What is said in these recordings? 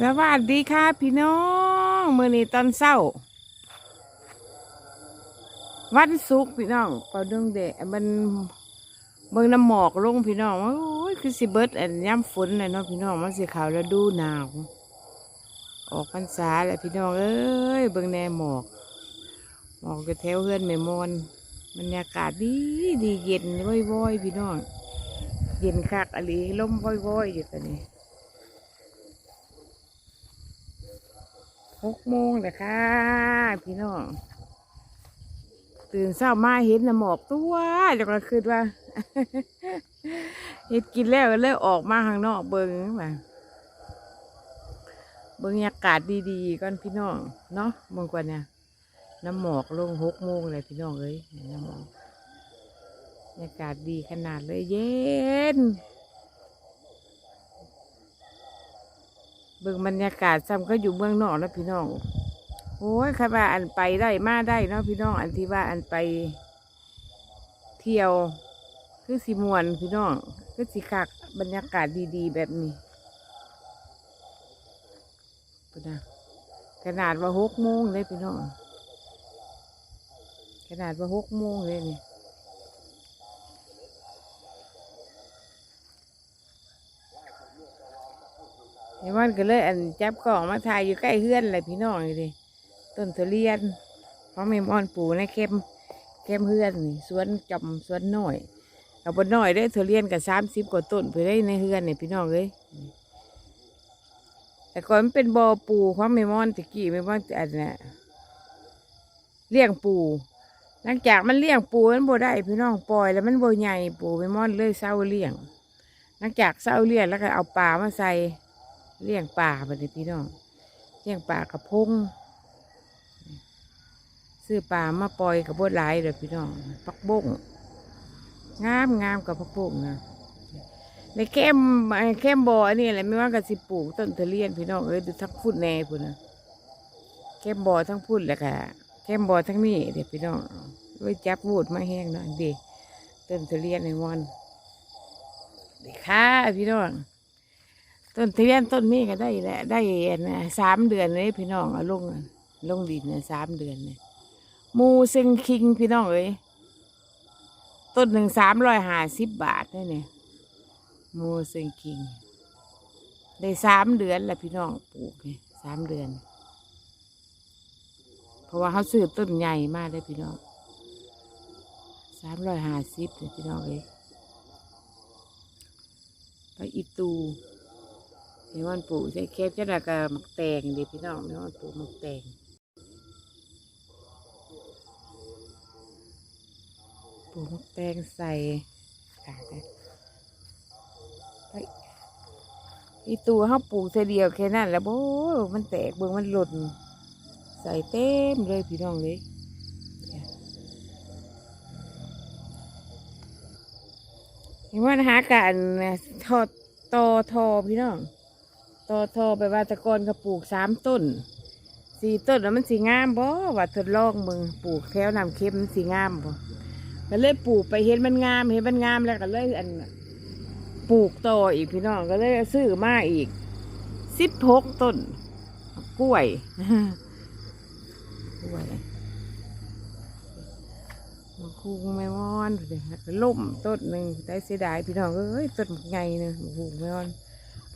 สวัสดีค่ะพี่น้องมื้อนี้ตอนเช้า วันศุกร์พี่น้องเป่าดวงเดะมันเบิ่งน้ำหมอกลงพี่น้องโอ้ยคือสิเบิดอันย่ำฝนเลยเนาะพี่น้องมันสิขาวแล้วดูหนาวออกพรรษาแหละพี่น้องเอ้ยเบิ่งแนหมอกหมอกก็แถวเฮือนแม่มอนบรรยากาศดีดีเย็นว้อยๆพี่น้อง เย็นคักอะไรลมว้อยๆอยู่ตอนนี้ หกโมงเลยค่ะ พี่น้อง ตื่นเช้ามาเห็นน้ำหมอกตัวจากก็คืนว่าเห็ดกินแล้วก็เลยออกมาข้างนอกเบิงว่าเบิ้งอากาศดีๆก่อนพี่น้อง เนาะเบิงกว่าเนี่ยน้ำหมอกลงหกโมงเลยพี่น้องเอ้ยน้ำหมอกบรรยากาศดีขนาดเลยเย็น เบิ่งบรรยากาศซ้ำก็อยู่เมืองนอกแล้วพี่น้อง โอ้ยใครว่าอันไปได้มาได้เนาะพี่น้อง อันที่ว่าอันไป เที่ยว คือสีมวนพี่น้อง คือสีคักบรรยากาศดีๆ แบบนี้ปุ่นนะขนาดว่าหกโมงเลยพี่น้อง ขนาดว่าหกโมงเลยนี่ ไอ้มันก็เลยอันจับกล่องมาถ่ายอยู่ใกล้เฮือนเลยพี่น้องเลยดิต้นทุเรียนเพราะไม่มอนปลูกในเข้มเข้มเฮือนนี่สวนจำสวนน้อยเอาบนน้อยได้ทุเรียนกับสามสิบกว่าต้นไปได้ในเฮือนนี่พี่น้องเลยแต่ก่อนมันเป็นบ่อปูเพราะไม่มอนตะกี้ไม่มอนอันน่ะเลี้ยงปูหลังจากมันเลี้ยงปูมันบ่ได้พี่น้องปล่อยแล้วมันบ่ใหญ่ปูไม่มอนเลยเศร้าเลี้ยง หลังจากเศร้าเลี้ยงแล้วก็เอาปลามาใส่ เลี้ยงป่าบัดนี้พี่น้องเลี้ยงป่ากระพงซื้อป่ามาปล่อยกับบดหลายเลยพี่น้องปักบงงามงามกับปักบงนะในแคมไอ้มบออันนี้แหละไม่ว่ากับสิปลูกต้นทะเลียนพี่น้องเอ้ยดูทั้งพุ่นแน่พุ่นนะแคมบอทั้งพุ่นแหละค่ะแคมบอทั้งนี้เดี๋ยวพี่น้องไว้จับวูดมาแห้งหน่อยดีต้นทะเลียนในวันด็กค่ะพี่น้อง ต้นเทียนต้นนี้ก็ได้แหละได้นะสามเดือนเลยพี่น้องเอาลงน่ะลงดินเนี่ยสามเดือนเนี่ยมูซึงคิงพี่น้องเอ้ยต้นหนึ่งสามร้อยห้าสิบบาทนี่เนี่ยมูซึงคิง ได้สามเดือนแล้วพี่น้องปลูกเนี่ยสามเดือน เพราะว่าเขาซื้อต้นใหญ่มากเลยพี่น้องสามร้อยห้าสิบเลยพี่น้องเอ้ยไปอีตู มีวันปูใส่แคบจะได้กับมักแตงดีพี่น้องมีวันปูมักแตงปูมักแตงใส่ขาดไปอีตัวเขาปลูกเสียเดียวแค่นั้นแหล้วโบ้มันแตกเบิ่งมันหล่นใส่เต็มเลยพี่น้องเลยเห็นว่าหาการทอดตอทอพี่น้อง ตอทอไปว่าตะกอนเขาปลูกสามต้นสี่ต้นแล้วมันสีงามบ่ว่าทดลองมึงปลูกแถวน้ำเค็มสีงามบ่ก็เลยปลูกไปเห็นมันงาม เห็นมันงามแล้วก็เลยอันปลูกต่ออีกพี่น้องก็เลยซื้อมาอีกสิบหกต้น กล้วยกล้วยมันคูงไม่มอนเลยล่มต้นหนึ่งได้เสียดายพี่น้องเอ้ยต้นไงเนี่ยคูงไม่มอน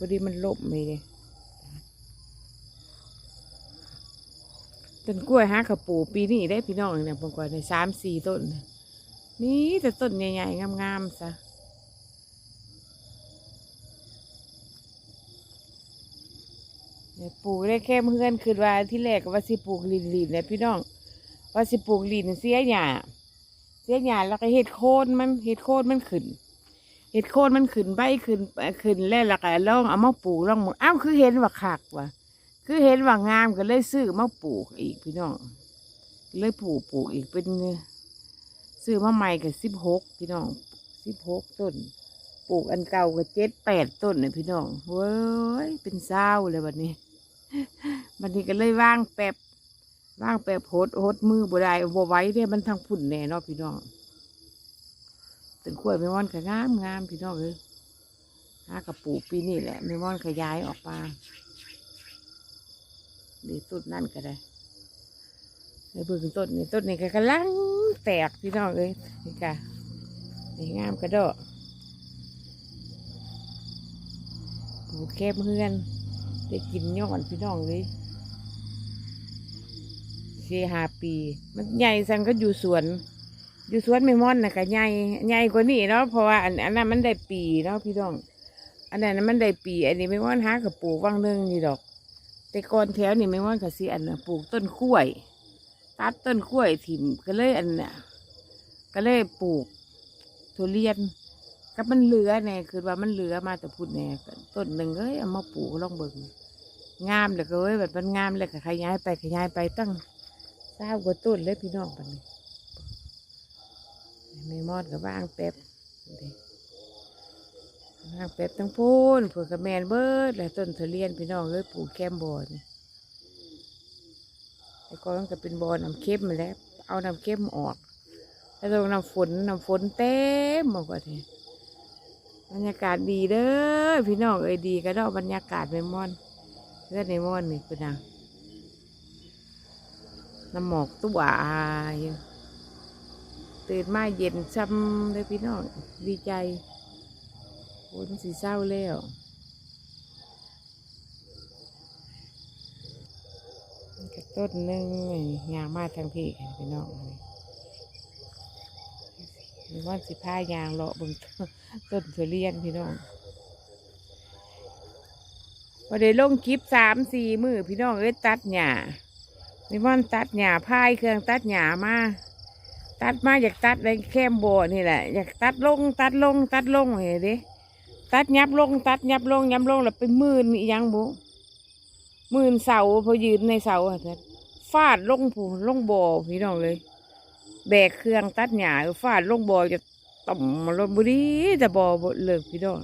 พอดีมันลบไปเลยต้นกล้วยฮะกับปูปีนี้ได้พี่น้องเนี่ยผมก่อนในสามสี่ต้นนี่แต่ต้นใหญ่ๆ งามๆซะเนี่ยปลูกได้แค่เพื่อนคือว่าที่แรกว่าสิปลูกลินลินเนี่ยพี่น้อง ว่าสิปลูกลินเสียหญ้าเสียหญ้าแล้วก็เห็ดโคนมันเห็ดโคนมันขึ้น เห็ดโคนมันขึ้นใบขึ้นขึ้นแล้วและก็ลองเอามาปลูกลองหมดอ้าวคือเห็นว่าคักว่ะ คือเห็นว่างามก็เลยซื้อมาปลูกอีกพี่น้องเลยปลูกปลูกอีกเป็นซื้อมาใหม่ก็สิบหกพี่น้องสิบหกต้น ปลูกอันเก่าก็เจ็ดแปดต้นเนี่ยพี่น้องเว้ยเป็นเศร้าเลยวันนี้วันนี้ก็เลยว่างแป๊บว่างแป๊บโหดโหดมือบ่ได้บ่ไว้เด้มันทางพุ่นแน่เนาะพี่น้อง ต้นกล้วยเมมอนก็งามงามพี่น้องเอ้ยหากระปูปีนี้แหละเมมอนขยายออกมานี่ต้นนั่นก็ได้ในเบิ่งต้นนี่ต้นนี่ก็กำลังแตกพี่น้องเอ้ยนี่ค่ะนี่งามกระโดดปลูกแคบเฮือนได้กินย้อนพี่น้องเลยสี่ห้าปี มันใหญ่สันก็อยู่สวน อยู่สวนไม่ม่อนนะก็ใหญ่ใหญ่กว่านี้เนาะเพราะว่าอันอันนั้นมันได้ปีเนาะพี่น้อง อันนั้นมันได้ปี อันนี้ไม่ม่อนหากับปลูกว่างหนึงนี่ดอก แต่ก่อนแถวนี่ไม่ม่อนกับสีอันน่ะปลูกต้นกล้วย ตัดต้นกล้วยถิ่มก็เลยอันน่ะก็เลยปลูกทุเรียนก็มันเหลือแน่คือว่ามันเหลือมาแต่พูดแน่ต้นหนึ่งเอ้ยเอามาปลูกลองเบิ่งงามเลยก็เอ้ยแบบมันงามเลยก็ขยายไปขยายไปตั้งเศร้ากว่าต้นเลยพี่น้องปันนี้ ไม่มอดกับว่างแป๊บว่างแป๊บทั้งพูนเผื่อกระแมนเบิดและต้นทุเรียนพี่น้องเลยปลูกแคมบอนแต่ก่อนมันก็เป็นบอน้ำเค็มมาแล้ว เอาน้ำเค็มออก แล้วตรงน้ำฝนน้ำฝนเต็มหมดกว่าทีบรรยากาศดีเด้อพี่น้องเอ้ยดีก็ได้บรรยากาศไม่ม่อนเพื่อนในมอนนี่เป็นยังน้ำหมอกตัวอาย ตื่นมาเย็นช้ำเลยพี่น้องดีใจฝนสีเศร้าแล้วนี่ก็ต้นหนึ่งยางมาทางพี่พี่น้องหรือว่าสิผ้ายางเลาะบนต้นทุเรียนพี่น้องพอได้ลงคลิปสามสี่มือพี่น้องเอ้ยตัดหญ้ามีว่านตัดหญ้าพายเครื่องตัดหญ้ามา ตัดมาอยากตัดในแคมโบนี่แหละ อยากตัดลง ตัดลง ตัดลงเห็นดิตัดยับลง ตัดยับลงยับลงแล้วไปมื่นยังบุมื่นเสาพอยืนในเสาเถอะฟาดลงผูลงบ่อพี่น้องเลย แบกเครื่องตัดหญ้าฟาดลงบ่อจะต่อมรถบุรีจะบ่อบเลิกพี่น้อง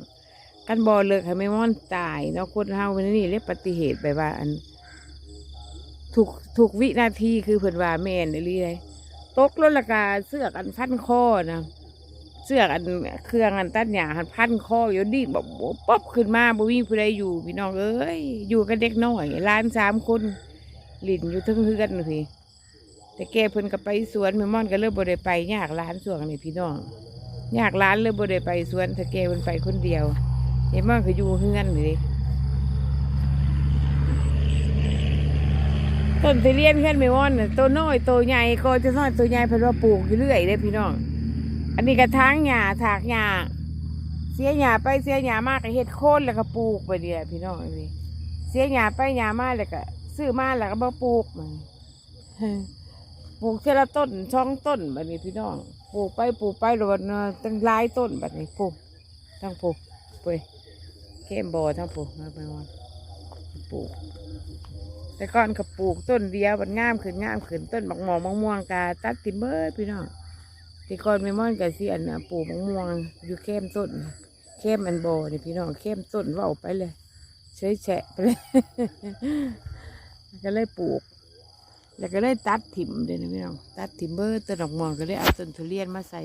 กันบ่อเลิกให้ไม่ม่อนตายเนาะคนเฮาวันนี้เรียกปฏิเหตุไปว่าอันถูกถูกวินาทีคือเพิ่นว่าแม่นอีหลีเลย ตกรถละกาเสือกอันพันคอนะเสือกอันเครื่องอันตัดหญ้าอันพันคออยู่ดีแบบป๊อบขึ้นมาบ่มีผู้ใดอยู่พี่น้องเอ้ยอยู่กันเด็กน้อยล้านสามคนหลินอยู่ทั้งเฮือนพี่แต่แกเพิ่นก็ไปสวนแม่ม่อนก็เลยบ่ได้ไปยากร้านส่วนนี่พี่น้องยากร้านเลยบ่ได้ไปสวนถ้าแกเพิ่นไปคนเดียวแม่ม่อนก็อยู่เฮือนนี่ ต้นทุเรียนเฮือนแม่ม่อนน่ะตัวน้อยตัวใหญ่ก็จะน้อยตัวใหญ่เพิ่นว่าปลูกอยู่เรื่อยเด้พี่น้อง อันนี้กระถางหญ้าถากหญ้าเสียหญ้าไปเสียหญ้ามากก็เฮ็ดโค่นแล้วก็ปลูกไปเดียพี่น้องนี่เสียหญ้าไปหญ้ามาแล้วก็ซื้อมาแล้วก็บ่ปลูกมันปลูกเทละต้นช่องต้นแบบนี้พี่น้องปลูกไปปลูกไปรวดเนาตั้งหลายต้นแบบนี้ปลูกทั้งปลูกไปเข้มบอทั้งปลูกมาไปวัน ปลูก แต่ก่อนก็ปลูกต้นเดียวมันงามขึ้นงามขึ้นต้นบักหมองมะม่วงกาตัดติมเบอร์พี่น้องแต่ก่อนไม่ม่อนกับสิอันน่ะปลูกมะม่วงอยู่เข้มต้นเข้มอันบอนี่พี่น้องเข้มต้นว่าไปเลยเฉยแฉะไปเลยก็เลยปลูก แล้วก็ได้ตัดถิ่มเดี๋ยวนี้พี่น้องตัดถิ่มเบอร์ต้นดอกม่วงก็ได้เอาต้นทุเรียนมาใส่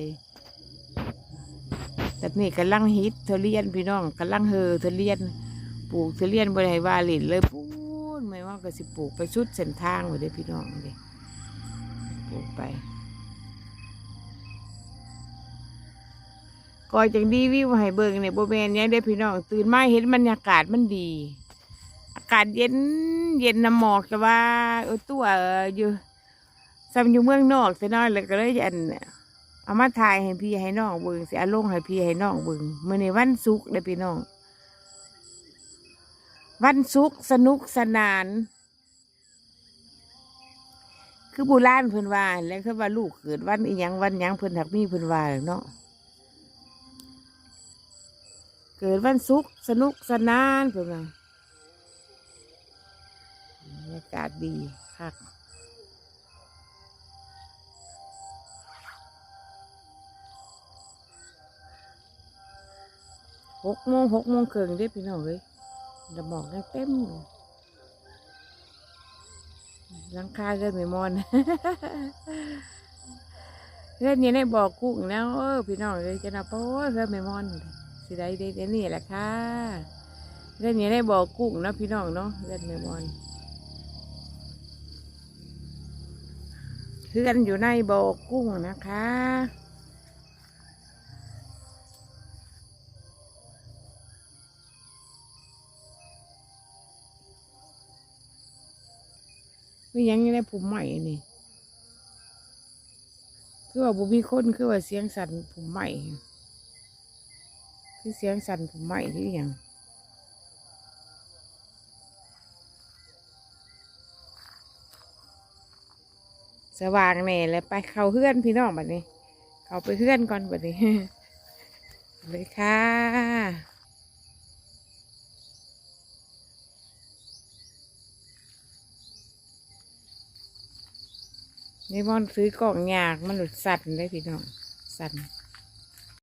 แต่นี่กำลังฮิตทุเรียนพี่น้องกำลังเฮอทุเรียน ปลูกทุเรียนบริวาลินเลยพูนไม่ว่าก็สิปลูกไปชุดเส้นทางไว้เด้พี่น้องเลยปลูกไปก่อนจังดีวิวให้เบิ่งเนี่ยโบแมนเนี่ยเด้พี่น้อง ตื่นมาเห็นบรรยากาศมันดี อากาศเย็นเย็นน้ำหมอกแต่ว่าเออตัวอยู่ซ้ำอยู่เมืองนอกแต่น้อยเลยก็เลยอันเอามาถ่ายให้พี่ให้น้องเบิ่งสิเอาลงให้พี่ให้น้องเบิ่งมื่อในวันศุกร์เลยพี่น้อง วันศุกสนุกสนาน คือโบูรานเพิ่นว่าแล้วคือว่าลูกเกิดวันอีหยังวันหยังเพิ่นถักมีเพิ่นว่าเนาะเกิดวันศุกสนุกสนานเพิ่นว่าบรรยากาศดีคักหกโมงหกโมงครึ่งเด้พี่น้องเลย ระหมองกันเต็มลังคาเกินไม่มอนเรื่องนี้ได้บอกกุ้งแล้วพี่น้องเลยจะนับโอ้เรื่องไม่มอนสิได้ได้แค่นี่แหละค่ะเรื่องนี้ได้บอกกุ้งนะพี่น้องเนาะเรื่องไม่มอนเพื่อนอยู่ในบอกกุ้งนะคะ ไม่ยังอยู่ในผมใหม่นี่ คือว่าบุมีคนคือว่าเสียงสั่นผมใหม่ คือเสียงสั่นผมใหม่หรืออหยังสว่างแน่แล้วไปเข้าเพื่อนพี่น้องแบัดนี้ เข้าไปเพื่อนก่อนแบัดนี้ เลยค่ะ นี่มอนซื้อกล่องยากมันหลุดสั่นได้พี่น้องสั่น